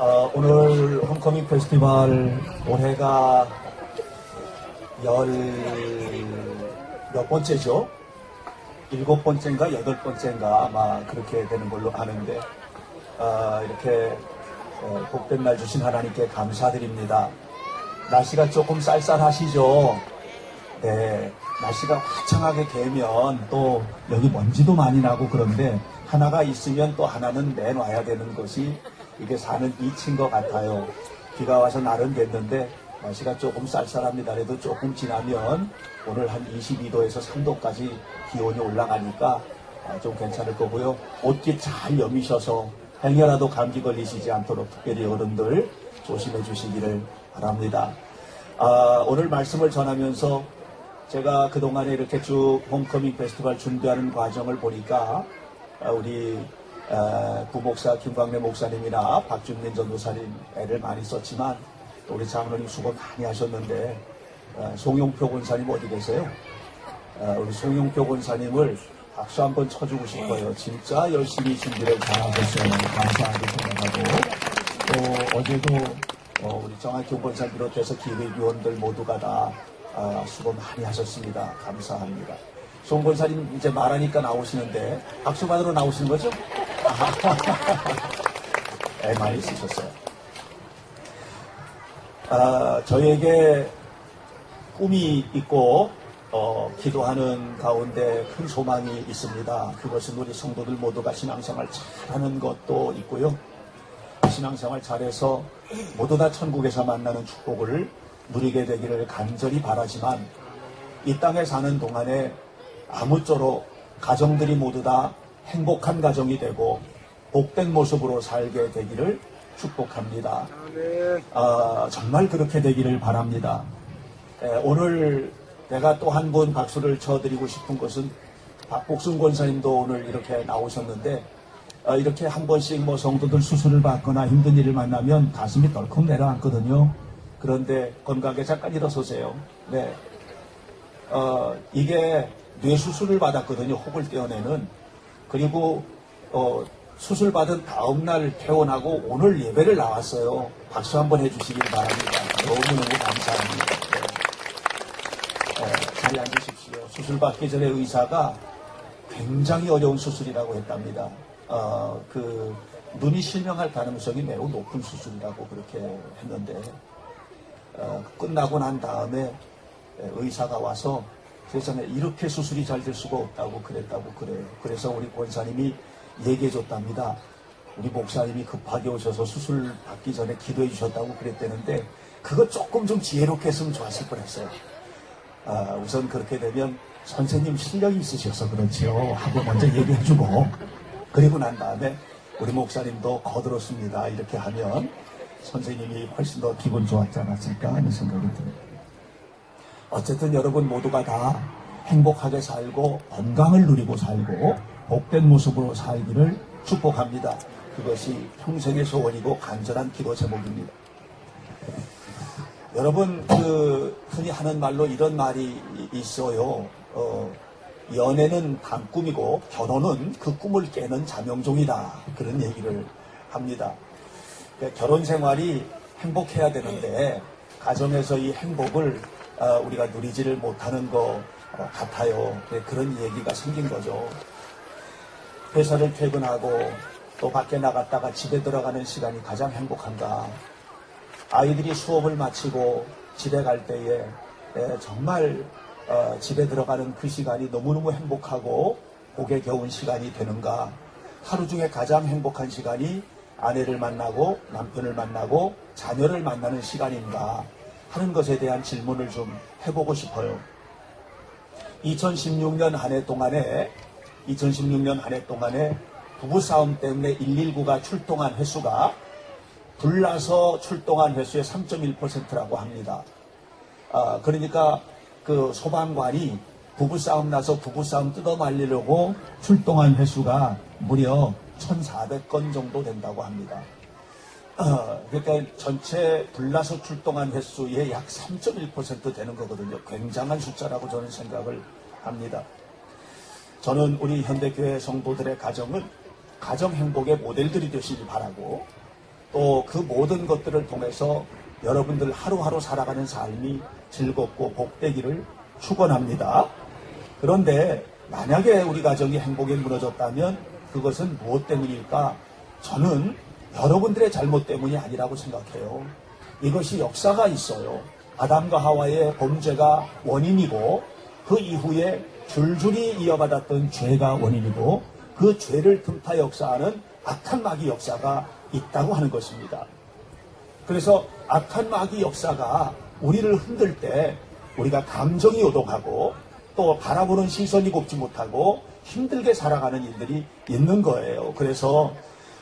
어, 오늘 홈커밍 페스티벌 올해가 열 몇 번째죠? 일곱 번째인가 여덟 번째인가 아마 그렇게 되는 걸로 아는데 어, 이렇게 어, 복된 날 주신 하나님께 감사드립니다. 날씨가 조금 쌀쌀하시죠? 네, 날씨가 화창하게 되면 또 여기 먼지도 많이 나고 그런데 하나가 있으면 또 하나는 내놔야 되는 것이 이게 사는 이치인 것 같아요. 비가 와서 날은 됐는데 날씨가 조금 쌀쌀합니다. 그래도 조금 지나면 오늘 한 22도에서 3도까지 기온이 올라가니까 아, 좀 괜찮을 거고요. 옷깃 잘 여미셔서 행여라도 감기 걸리시지 않도록 특별히 어른들 조심해 주시기를 바랍니다. 아, 오늘 말씀을 전하면서 제가 그동안에 이렇게 쭉 홈커밍 페스티벌 준비하는 과정을 보니까 아, 우리 아, 부목사 김광래 목사님이나 박준민 전도사님 애를 많이 썼지만 또 우리 장로님 수고 많이 하셨는데 아, 송용표 권사님 어디 계세요? 아, 우리 송용표 권사님을 박수 한번 쳐주고 싶어요. 진짜 열심히 준비를 잘하셨어요. 감사하게 생각하고 또 어제도 어, 우리 정학교 권사 비롯해서 기획위원들 모두가 다 아, 수고 많이 하셨습니다. 감사합니다. 송 권사님 이제 말하니까 나오시는데 박수 받으러 나오시는 거죠? 애 많이 쓰셨어요. 아, 저에게 꿈이 있고 어, 기도하는 가운데 큰 소망이 있습니다. 그것은 우리 성도들 모두가 신앙생활 잘하는 것도 있고요. 신앙생활 잘해서 모두 다 천국에서 만나는 축복을 누리게 되기를 간절히 바라지만 이 땅에 사는 동안에 아무쪼록 가정들이 모두 다 행복한 가정이 되고 복된 모습으로 살게 되기를 축복합니다. 아, 정말 그렇게 되기를 바랍니다. 에, 오늘 내가 또한분 박수를 쳐드리고 싶은 것은 박복순 권사님도 오늘 이렇게 나오셨는데 어, 이렇게 한 번씩 뭐 성도들 수술을 받거나 힘든 일을 만나면 가슴이 덜컥 내려앉거든요. 그런데 건강하게 잠깐 일어서세요. 네. 어, 이게 뇌 수술을 받았거든요. 혹을 떼어내는. 그리고 어, 수술 받은 다음 날 퇴원하고 오늘 예배를 나왔어요. 박수 한번 해주시길 바랍니다. 너무너무 감사합니다. 네. 네, 자리에 앉으십시오. 수술 받기 전에 의사가 굉장히 어려운 수술이라고 했답니다. 어, 그 눈이 실명할 가능성이 매우 높은 수술이라고 그렇게 했는데 어, 끝나고 난 다음에 의사가 와서 세상에 이렇게 수술이 잘 될 수가 없다고 그랬다고 그래요. 그래서 우리 권사님이 얘기해 줬답니다. 우리 목사님이 급하게 오셔서 수술 받기 전에 기도해 주셨다고 그랬다는데 그거 조금 좀 지혜롭게 했으면 좋았을 뻔했어요. 아, 우선 그렇게 되면 선생님 실력이 있으셔서 그렇지요 하고 먼저 얘기해 주고 그리고 난 다음에 우리 목사님도 거들었습니다 이렇게 하면 선생님이 훨씬 더 기분 좋았지 않았을까 하는 생각이 듭니다. 어쨌든 여러분 모두가 다 행복하게 살고 건강을 누리고 살고 복된 모습으로 살기를 축복합니다. 그것이 평생의 소원이고 간절한 기도 제목입니다. 여러분 그 흔히 하는 말로 이런 말이 있어요. 어, 연애는 단꿈이고 결혼은 그 꿈을 깨는 자명종이다. 그런 얘기를 합니다. 그러니까 결혼 생활이 행복해야 되는데 가정에서 이 행복을 어, 우리가 누리지를 못하는 것 어, 같아요. 네, 그런 얘기가 생긴 거죠. 회사를 퇴근하고 또 밖에 나갔다가 집에 들어가는 시간이 가장 행복한가. 아이들이 수업을 마치고 집에 갈 때에 예, 정말 어, 집에 들어가는 그 시간이 너무너무 행복하고 복에 겨운 시간이 되는가. 하루 중에 가장 행복한 시간이 아내를 만나고 남편을 만나고 자녀를 만나는 시간인가 하는 것에 대한 질문을 좀 해보고 싶어요. 2016년 한 해 동안에 2016년 한 해 동안에 부부싸움 때문에 119가 출동한 횟수가 불나서 출동한 횟수의 3.1%라고 합니다. 아, 그러니까 그 소방관이 부부싸움 나서 부부싸움 뜯어 말리려고 출동한 횟수가 무려 1,400건 정도 된다고 합니다. 어, 그러니까 전체 불나서 출동한 횟수의 약 3.1% 되는 거거든요. 굉장한 숫자라고 저는 생각을 합니다. 저는 우리 현대교회 성도들의 가정은 가정 행복의 모델들이 되시길 바라고 또 그 모든 것들을 통해서 여러분들 하루하루 살아가는 삶이 즐겁고 복되기를 축원합니다. 그런데 만약에 우리 가정이 행복에 무너졌다면 그것은 무엇 때문일까? 저는 여러분들의 잘못 때문이 아니라고 생각해요. 이것이 역사가 있어요. 아담과 하와의 범죄가 원인이고 그 이후에 줄줄이 이어받았던 죄가 원인이고 그 죄를 틈타 역사하는 악한 마귀 역사가 있다고 하는 것입니다. 그래서 악한 마귀 역사가 우리를 흔들 때 우리가 감정이 오독하고 또 바라보는 시선이 곱지 못하고 힘들게 살아가는 일들이 있는 거예요. 그래서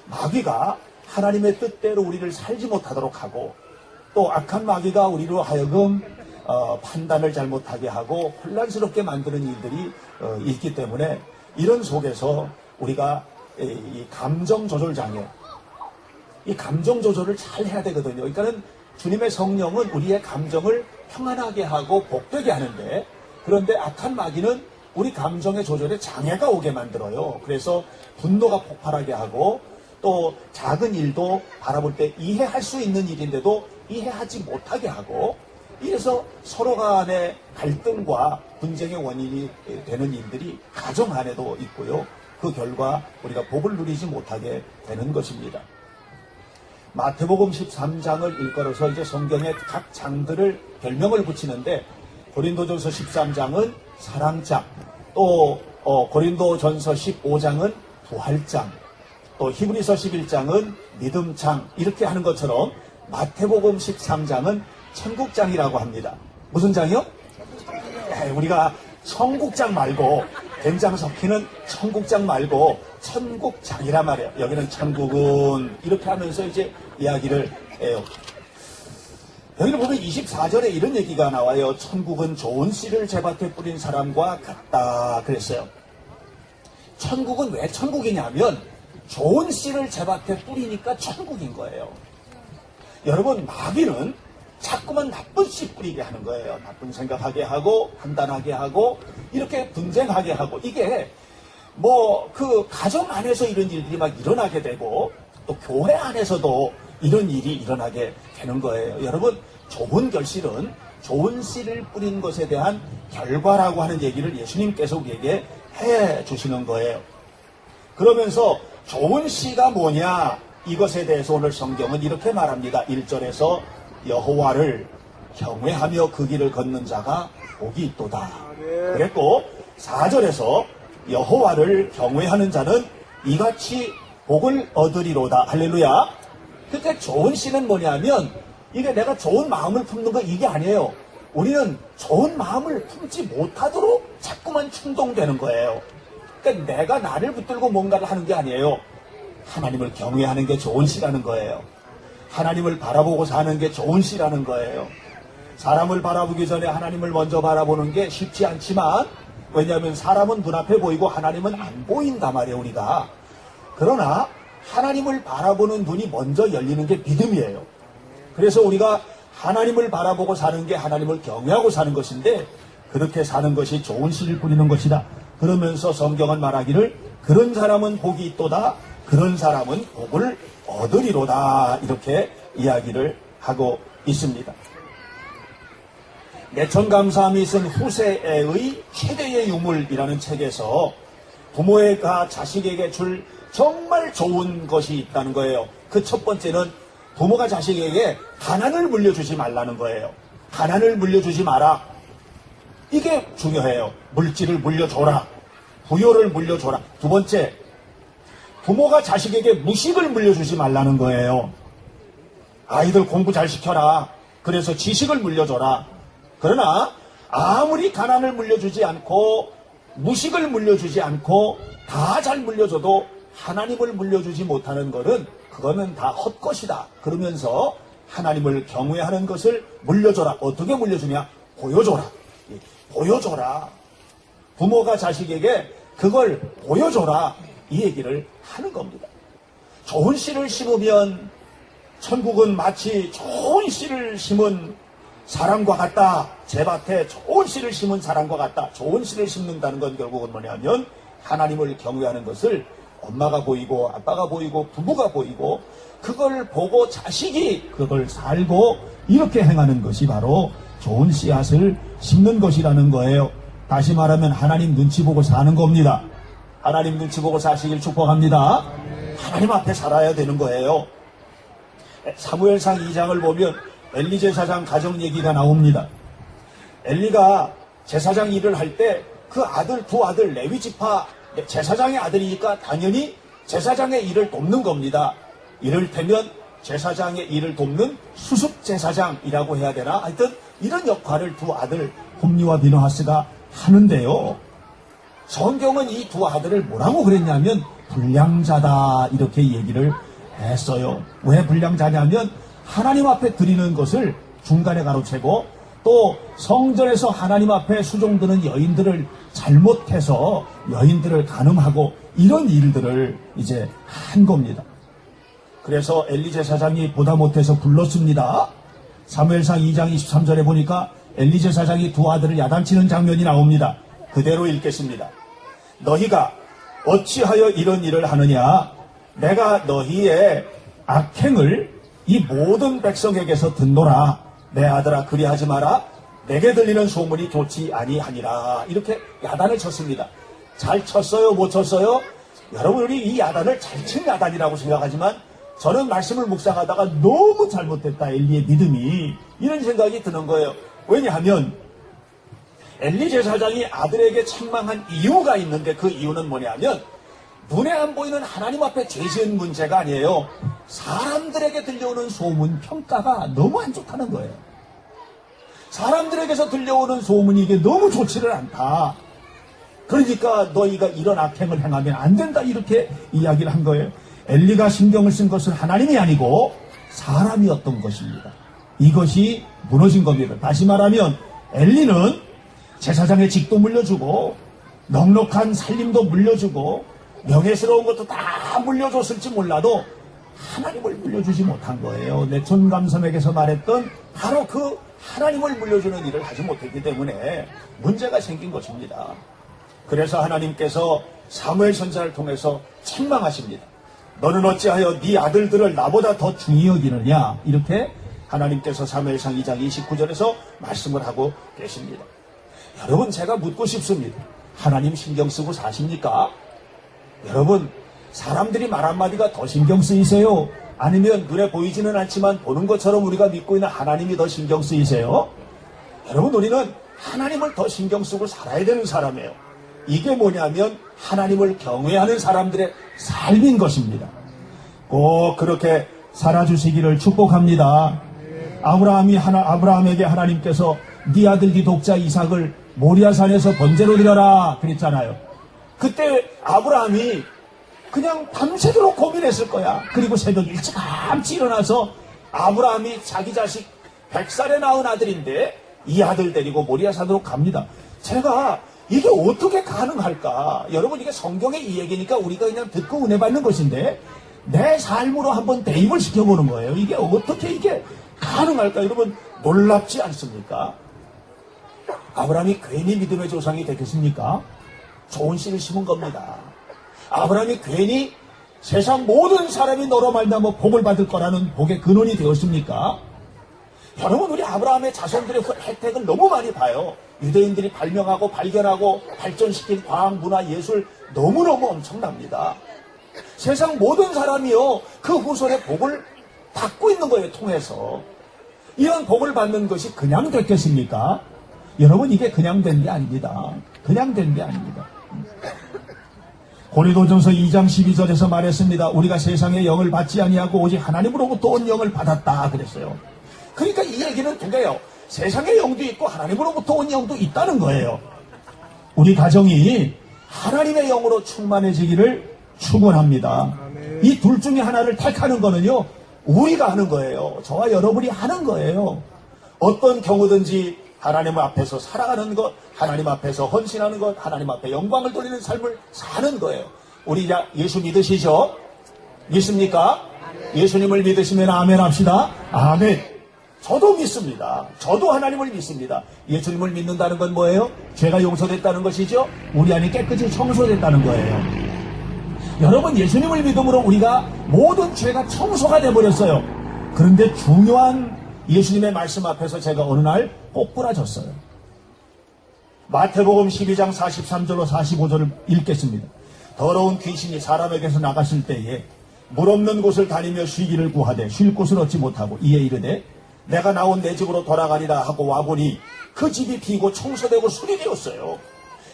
마귀가 하나님의 뜻대로 우리를 살지 못하도록 하고 또 악한 마귀가 우리로 하여금 어, 판단을 잘못하게 하고 혼란스럽게 만드는 일들이 어, 있기 때문에 이런 속에서 우리가 이, 이 감정 조절 장애, 이 감정 조절을 잘 해야 되거든요. 그러니까는 주님의 성령은 우리의 감정을 평안하게 하고 복되게 하는데 그런데 악한 마귀는 우리 감정의 조절에 장애가 오게 만들어요. 그래서 분노가 폭발하게 하고 또 작은 일도 바라볼 때 이해할 수 있는 일인데도 이해하지 못하게 하고 이래서 서로 간의 갈등과 분쟁의 원인이 되는 일들이 가정 안에도 있고요. 그 결과 우리가 복을 누리지 못하게 되는 것입니다. 마태복음 13장을 일컬어서 이제 성경의 각 장들을 별명을 붙이는데 고린도전서 13장은 사랑장, 또 어, 고린도전서 15장은 부활장, 또 히브리서 11장은 믿음장 이렇게 하는 것처럼 마태복음 13장은 천국장이라고 합니다. 무슨 장이요? 에이, 우리가 천국장 말고 된장 섞이는 천국장 말고 천국장이란 말이에요. 여기는 천국은 이렇게 하면서 이제 이야기를 해요. 여기를 보면 24절에 이런 얘기가 나와요. 천국은 좋은 씨를 제밭에 뿌린 사람과 같다. 그랬어요. 천국은 왜 천국이냐면 좋은 씨를 제밭에 뿌리니까 천국인 거예요. 여러분 마귀는 자꾸만 나쁜 씨 뿌리게 하는 거예요. 나쁜 생각하게 하고 판단하게 하고 이렇게 분쟁하게 하고 이게 뭐 그 가정 안에서 이런 일들이 막 일어나게 되고 또 교회 안에서도 이런 일이 일어나게 되는 거예요. 여러분 좋은 결실은 좋은 씨를 뿌린 것에 대한 결과라고 하는 얘기를 예수님께서 우리에게 해 주시는 거예요. 그러면서 좋은 씨가 뭐냐 이것에 대해서 오늘 성경은 이렇게 말합니다. 1절에서 여호와를 경외하며 그 길을 걷는 자가 복이 있도다. 그랬고 4절에서 여호와를 경외하는 자는 이같이 복을 얻으리로다. 할렐루야. 그때 좋은 씨는 뭐냐면 이게 내가 좋은 마음을 품는 거 이게 아니에요. 우리는 좋은 마음을 품지 못하도록 자꾸만 충동되는 거예요. 그러니까 내가 나를 붙들고 뭔가를 하는 게 아니에요. 하나님을 경외하는 게 좋은 씨라는 거예요. 하나님을 바라보고 사는 게 좋은 씨라는 거예요. 사람을 바라보기 전에 하나님을 먼저 바라보는 게 쉽지 않지만 왜냐하면 사람은 눈앞에 보이고 하나님은 안 보인단 말이에요 우리가. 그러나 하나님을 바라보는 눈이 먼저 열리는 게 믿음이에요. 그래서 우리가 하나님을 바라보고 사는 게 하나님을 경외하고 사는 것인데 그렇게 사는 것이 좋은 씨를 뿌리는 것이다. 그러면서 성경은 말하기를 그런 사람은 복이 있도다. 그런 사람은 복을 얻으리로다. 이렇게 이야기를 하고 있습니다. 내천감사함이 쓴 후세의 최대의 유물이라는 책에서 부모가 자식에게 줄 정말 좋은 것이 있다는 거예요. 그 첫 번째는 부모가 자식에게 가난을 물려주지 말라는 거예요. 가난을 물려주지 마라. 이게 중요해요. 물질을 물려줘라. 부여를 물려줘라. 두 번째, 부모가 자식에게 무식을 물려주지 말라는 거예요. 아이들 공부 잘 시켜라. 그래서 지식을 물려줘라. 그러나 아무리 가난을 물려주지 않고 무식을 물려주지 않고 다 잘 물려줘도 하나님을 물려주지 못하는 것은 그거는 다 헛것이다. 그러면서 하나님을 경외하는 것을 물려줘라. 어떻게 물려주냐? 보여줘라. 예, 보여줘라. 부모가 자식에게 그걸 보여줘라. 이 얘기를 하는 겁니다. 좋은 씨를 심으면 천국은 마치 좋은 씨를 심은 사람과 같다. 제 밭에 좋은 씨를 심은 사람과 같다. 좋은 씨를 심는다는 건 결국은 뭐냐면 하나님을 경외하는 것을 엄마가 보이고 아빠가 보이고 부부가 보이고 그걸 보고 자식이 그걸 살고 이렇게 행하는 것이 바로 좋은 씨앗을 심는 것이라는 거예요. 다시 말하면 하나님 눈치 보고 사는 겁니다. 하나님 눈치 보고 사시길 축복합니다. 하나님 앞에 살아야 되는 거예요. 사무엘상 2장을 보면 엘리 제사장 가정 얘기가 나옵니다. 엘리가 제사장 일을 할 때 그 아들 두 아들 레위 지파 제사장의 아들이니까 당연히 제사장의 일을 돕는 겁니다. 이를테면 제사장의 일을 돕는 수습 제사장이라고 해야 되나? 하여튼 이런 역할을 두 아들 홈리와 비노하스가 하는데요. 성경은 이 두 아들을 뭐라고 그랬냐면 불량자다 이렇게 얘기를 했어요. 왜 불량자냐면 하나님 앞에 드리는 것을 중간에 가로채고 또 성전에서 하나님 앞에 수종드는 여인들을 잘못해서 여인들을 간음하고 이런 일들을 이제 한 겁니다. 그래서 엘리제 사장이 보다 못해서 불렀습니다. 사무엘상 2장 23절에 보니까 엘리제 사장이 두 아들을 야단치는 장면이 나옵니다. 그대로 읽겠습니다. 너희가 어찌하여 이런 일을 하느냐? 내가 너희의 악행을 이 모든 백성에게서 듣노라. 내 아들아 그리하지 마라. 내게 들리는 소문이 좋지 아니하니라. 이렇게 야단을 쳤습니다. 잘 쳤어요? 못 쳤어요? 여러분이 이 야단을 잘 친 야단이라고 생각하지만 저는 말씀을 묵상하다가 너무 잘못됐다 엘리의 믿음이 이런 생각이 드는 거예요. 왜냐하면 엘리 제사장이 아들에게 책망한 이유가 있는데 그 이유는 뭐냐면 눈에 안 보이는 하나님 앞에 죄지은 문제가 아니에요. 사람들에게 들려오는 소문 평가가 너무 안 좋다는 거예요. 사람들에게서 들려오는 소문이 이게 너무 좋지를 않다. 그러니까 너희가 이런 악행을 행하면 안 된다 이렇게 이야기를 한 거예요. 엘리가 신경을 쓴 것은 하나님이 아니고 사람이었던 것입니다. 이것이 무너진 겁니다. 다시 말하면 엘리는 제사장의 직도 물려주고 넉넉한 살림도 물려주고 명예스러운 것도 다 물려줬을지 몰라도 하나님을 물려주지 못한 거예요. 내촌감섬에게서 말했던 바로 그 하나님을 물려주는 일을 하지 못했기 때문에 문제가 생긴 것입니다. 그래서 하나님께서 사무엘 선사를 통해서 책망하십니다. 너는 어찌하여 네 아들들을 나보다 더 중히 여기느냐 이렇게 하나님께서 사무엘상 2장 29절에서 말씀을 하고 계십니다. 여러분 제가 묻고 싶습니다. 하나님 신경 쓰고 사십니까? 여러분 사람들이 말 한마디가 더 신경 쓰이세요? 아니면 눈에 보이지는 않지만 보는 것처럼 우리가 믿고 있는 하나님이 더 신경 쓰이세요? 여러분 우리는 하나님을 더 신경 쓰고 살아야 되는 사람이에요. 이게 뭐냐면 하나님을 경외하는 사람들의 삶인 것입니다. 꼭 그렇게 살아주시기를 축복합니다. 아브라함이 하나 아브라함에게 하나님께서 네 아들 네 독자 이삭을 모리아산에서 번제로 드려라 그랬잖아요. 그때 아브라함이 그냥 밤새도록 고민했을 거야. 그리고 새벽 일찌감치 일어나서 아브라함이 자기 자식 100살에 낳은 아들인데 이 아들 데리고 모리아산으로 갑니다. 제가 이게 어떻게 가능할까? 여러분 이게 성경의 이 얘기니까 우리가 그냥 듣고 은혜 받는 것인데 내 삶으로 한번 대입을 시켜보는 거예요. 이게 어떻게 이게 가능할까? 여러분 놀랍지 않습니까? 아브라함이 괜히 믿음의 조상이 되겠습니까? 좋은 씨를 심은 겁니다. 아브라함이 괜히 세상 모든 사람이 너로 말미암아 복을 받을 거라는 복의 근원이 되었습니까? 여러분 우리 아브라함의 자손들의 그 혜택을 너무 많이 봐요. 유대인들이 발명하고 발견하고 발전시킨 과학, 문화, 예술 너무너무 엄청납니다. 세상 모든 사람이요 그 후손의 복을 받고 있는 거예요 통해서 이런 복을 받는 것이 그냥 됐겠습니까? 여러분 이게 그냥 된 게 아닙니다. 그냥 된 게 아닙니다. 고리도전서 2장 12절에서 말했습니다. 우리가 세상의 영을 받지 아니하고 오직 하나님으로부터 온 영을 받았다 그랬어요. 그러니까 이 얘기는 그게요. 세상의 영도 있고 하나님으로부터 온 영도 있다는 거예요. 우리 가정이 하나님의 영으로 충만해지기를 축원합니다. 이 둘 중에 하나를 택하는 거는요. 우리가 하는 거예요. 저와 여러분이 하는 거예요. 어떤 경우든지 하나님 앞에서 살아가는 것, 하나님 앞에서 헌신하는 것, 하나님 앞에 영광을 돌리는 삶을 사는 거예요. 우리 자 예수 믿으시죠? 믿습니까? 예수님을 믿으시면 아멘 합시다. 아멘. 저도 믿습니다. 저도 하나님을 믿습니다. 예수님을 믿는다는 건 뭐예요? 죄가 용서됐다는 것이죠? 우리 안이 깨끗이 청소됐다는 거예요. 여러분 예수님을 믿음으로 우리가 모든 죄가 청소가 돼버렸어요. 그런데 중요한 예수님의 말씀 앞에서 제가 어느 날 꼬꾸라졌어요. 마태복음 12장 43절로 45절을 읽겠습니다. 더러운 귀신이 사람에게서 나갔을 때에 물 없는 곳을 다니며 쉬기를 구하되 쉴 곳을 얻지 못하고 이에 이르되 내가 나온 내 집으로 돌아가리라 하고 와보니 그 집이 비고 청소되고 수리되었어요.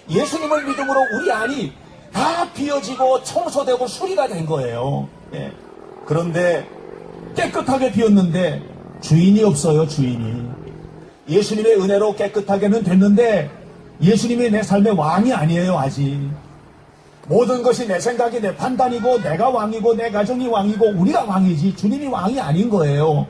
예수님을 믿음으로 우리 안이 다 비어지고 청소되고 수리가 된 거예요. 예. 그런데 깨끗하게 비었는데 주인이 없어요, 주인이. 예수님의 은혜로 깨끗하게는 됐는데 예수님이 내 삶의 왕이 아니에요, 아직. 모든 것이 내 생각이 내 판단이고 내가 왕이고 내 가정이 왕이고 우리가 왕이지 주님이 왕이 아닌 거예요.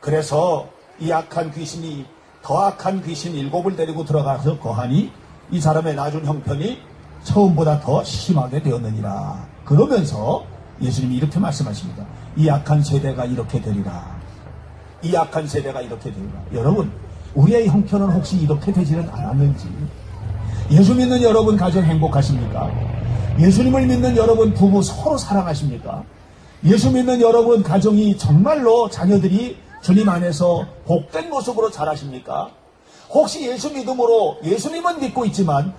그래서 이 악한 귀신이 더 악한 귀신 일곱을 데리고 들어가서 거하니 이 사람의 나중 형편이 처음보다 더 심하게 되었느니라. 그러면서 예수님이 이렇게 말씀하십니다. 이 악한 세대가 이렇게 되리라. 이 악한 세대가 이렇게 되리라. 여러분, 우리의 형편은 혹시 이렇게 되지는 않았는지 예수 믿는 여러분 가정 행복하십니까? 예수님을 믿는 여러분 부부 서로 사랑하십니까? 예수 믿는 여러분 가정이 정말로 자녀들이 주님 안에서 복된 모습으로 자라십니까? 혹시 예수 믿음으로 예수님은 믿고 있지만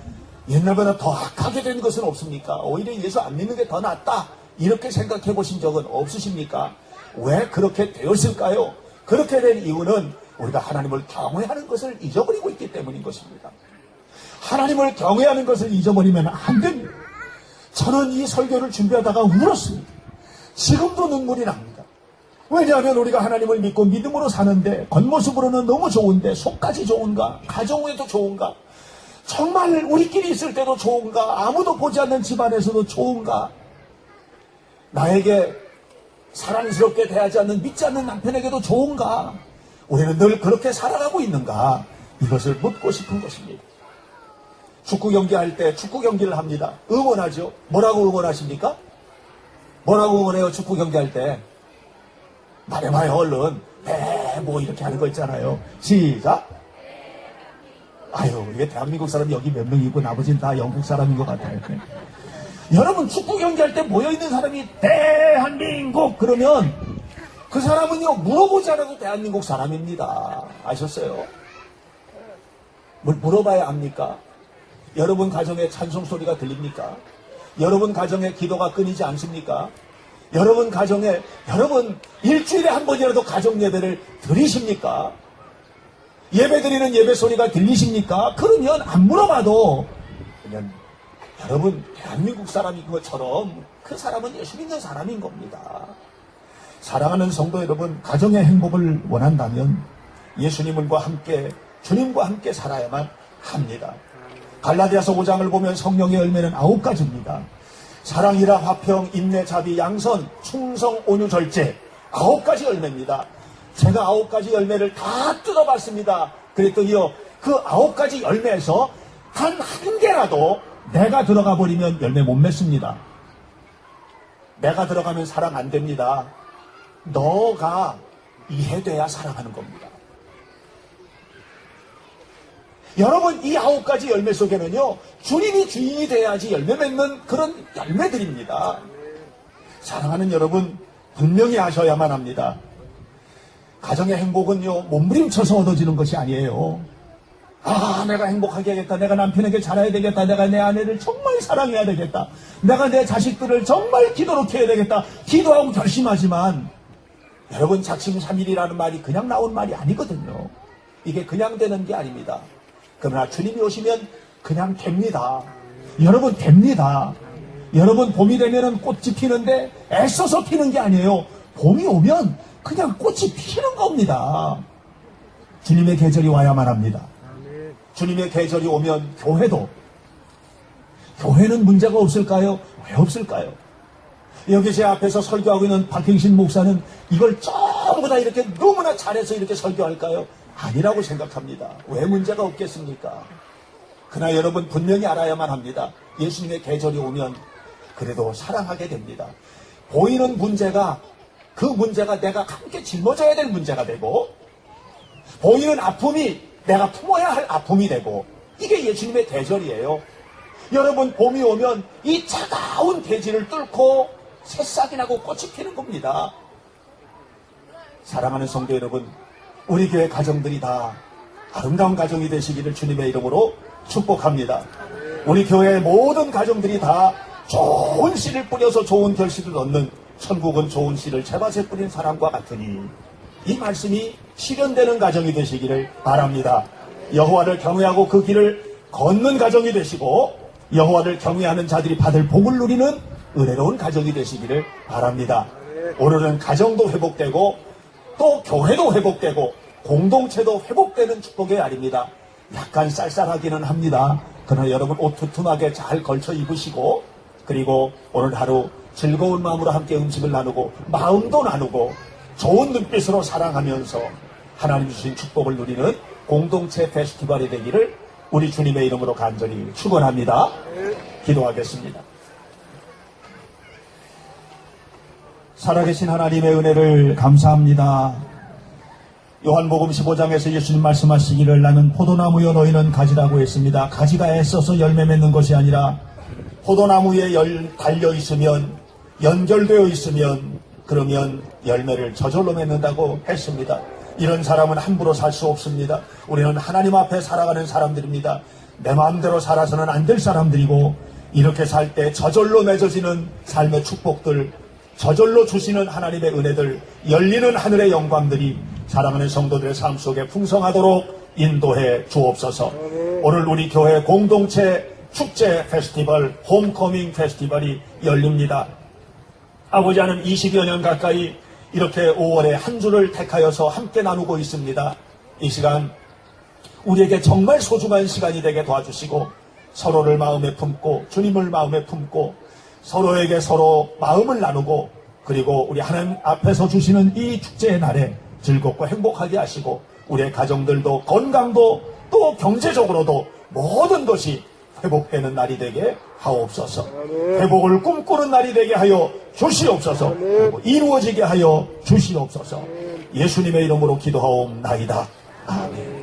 옛날보다 더 악하게 된 것은 없습니까? 오히려 예수 안 믿는 게 더 낫다. 이렇게 생각해 보신 적은 없으십니까? 왜 그렇게 되었을까요? 그렇게 된 이유는 우리가 하나님을 경외하는 것을 잊어버리고 있기 때문인 것입니다. 하나님을 경외하는 것을 잊어버리면 안 됩니다. 저는 이 설교를 준비하다가 울었습니다. 지금도 눈물이 납니다. 왜냐하면 우리가 하나님을 믿고 믿음으로 사는데 겉모습으로는 너무 좋은데 속까지 좋은가? 가정에도 좋은가? 정말 우리끼리 있을 때도 좋은가? 아무도 보지 않는 집안에서도 좋은가? 나에게 사랑스럽게 대하지 않는 믿지 않는 남편에게도 좋은가? 우리는 늘 그렇게 살아가고 있는가? 이것을 묻고 싶은 것입니다. 축구 경기할 때 축구 경기를 합니다. 응원하죠. 뭐라고 응원하십니까? 뭐라고 응원해요? 축구 경기할 때. 말해봐요, 얼른. 네, 뭐 이렇게 하는 거 있잖아요. 시작. 아유, 이게 대한민국 사람이 여기 몇 명이고 나머지는 다 영국 사람인 것 같아요. 네. 여러분 축구 경기할 때 모여있는 사람이 대한민국 그러면 그 사람은요 물어보지 않아도 대한민국 사람입니다. 아셨어요? 뭘 물어봐야 합니까? 여러분 가정에 찬송 소리가 들립니까? 여러분 가정에 기도가 끊이지 않습니까? 여러분 가정에 여러분 일주일에 한 번이라도 가정 예배를 드리십니까? 예배 드리는 예배 소리가 들리십니까? 그러면 안 물어봐도 그냥 여러분 대한민국 사람인 것처럼 그 사람은 예수 믿는 사람인 겁니다. 사랑하는 성도 여러분, 가정의 행복을 원한다면 예수님과 함께 주님과 함께 살아야만 합니다. 갈라디아서 5장을 보면 성령의 열매는 아홉 가지입니다. 사랑이라 화평, 인내, 자비, 양선, 충성, 온유, 절제 아홉 가지 열매입니다. 제가 아홉 가지 열매를 다 뜯어봤습니다. 그랬더니요, 그 아홉 가지 열매에서 단 한 개라도 내가 들어가 버리면 열매 못 맺습니다. 내가 들어가면 사랑 안 됩니다. 너가 이해돼야 사랑하는 겁니다. 여러분, 이 아홉 가지 열매 속에는요, 주님이 주인이 돼야지 열매 맺는 그런 열매들입니다. 사랑하는 여러분, 분명히 아셔야만 합니다. 가정의 행복은요, 몸부림쳐서 얻어지는 것이 아니에요. 아, 내가 행복하게 하겠다. 내가 남편에게 잘해야 되겠다. 내가 내 아내를 정말 사랑해야 되겠다. 내가 내 자식들을 정말 기도롭게 해야 되겠다. 기도하고 결심하지만, 여러분, 작심삼일이라는 말이 그냥 나온 말이 아니거든요. 이게 그냥 되는 게 아닙니다. 그러나 주님이 오시면 그냥 됩니다. 여러분, 됩니다. 여러분, 봄이 되면은 꽃이 피는데 애써서 피는 게 아니에요. 봄이 오면 그냥 꽃이 피는 겁니다. 주님의 계절이 와야만 합니다. 주님의 계절이 오면 교회도 교회는 문제가 없을까요? 왜 없을까요? 여기 제 앞에서 설교하고 있는 박행신 목사는 이걸 전부 다 이렇게 너무나 잘해서 이렇게 설교할까요? 아니라고 생각합니다. 왜 문제가 없겠습니까? 그러나 여러분 분명히 알아야만 합니다. 예수님의 계절이 오면 그래도 사랑하게 됩니다. 보이는 문제가 그 문제가 내가 함께 짊어져야 될 문제가 되고 보이는 아픔이 내가 품어야 할 아픔이 되고 이게 예수님의 계절이에요. 여러분 봄이 오면 이 차가운 대지를 뚫고 새싹이 나고 꽃이 피는 겁니다. 사랑하는 성도 여러분, 우리 교회 가정들이 다 아름다운 가정이 되시기를 주님의 이름으로 축복합니다. 우리 교회의 모든 가정들이 다 좋은 씨를 뿌려서 좋은 결실을 얻는 천국은 좋은 씨를 제밭에 뿌린 사람과 같으니 이 말씀이 실현되는 가정이 되시기를 바랍니다. 여호와를 경외하고 그 길을 걷는 가정이 되시고 여호와를 경외하는 자들이 받을 복을 누리는 은혜로운 가정이 되시기를 바랍니다. 오늘은 가정도 회복되고 또 교회도 회복되고 공동체도 회복되는 축복의 날입니다. 약간 쌀쌀하기는 합니다. 그러나 여러분 옷 두툼하게 잘 걸쳐 입으시고 그리고 오늘 하루 즐거운 마음으로 함께 음식을 나누고 마음도 나누고 좋은 눈빛으로 사랑하면서 하나님 주신 축복을 누리는 공동체 페스티벌이 되기를 우리 주님의 이름으로 간절히 축원합니다. 기도하겠습니다. 살아계신 하나님의 은혜를 감사합니다. 요한복음 15장에서 예수님 말씀하시기를 나는 포도나무여 너희는 가지라고 했습니다. 가지가 애써서 열매 맺는 것이 아니라 포도나무에 열 달려 있으면 연결되어 있으면 그러면 열매를 저절로 맺는다고 했습니다. 이런 사람은 함부로 살 수 없습니다. 우리는 하나님 앞에 살아가는 사람들입니다. 내 마음대로 살아서는 안 될 사람들이고 이렇게 살 때 저절로 맺어지는 삶의 축복들 저절로 주시는 하나님의 은혜들, 열리는 하늘의 영광들이 사랑하는 성도들의 삶 속에 풍성하도록 인도해 주옵소서. 오늘 우리 교회 공동체 축제 페스티벌, 홈커밍 페스티벌이 열립니다. 아버지 하는 20여 년 가까이 이렇게 5월에 한 주를 택하여서 함께 나누고 있습니다. 이 시간 우리에게 정말 소중한 시간이 되게 도와주시고 서로를 마음에 품고 주님을 마음에 품고 서로에게 서로 마음을 나누고 그리고 우리 하나님 앞에서 주시는 이 축제의 날에 즐겁고 행복하게 하시고 우리의 가정들도 건강도 또 경제적으로도 모든 것이 회복되는 날이 되게 하옵소서. 회복을 꿈꾸는 날이 되게 하여 주시옵소서. 이루어지게 하여 주시옵소서. 예수님의 이름으로 기도하옵나이다. 아멘.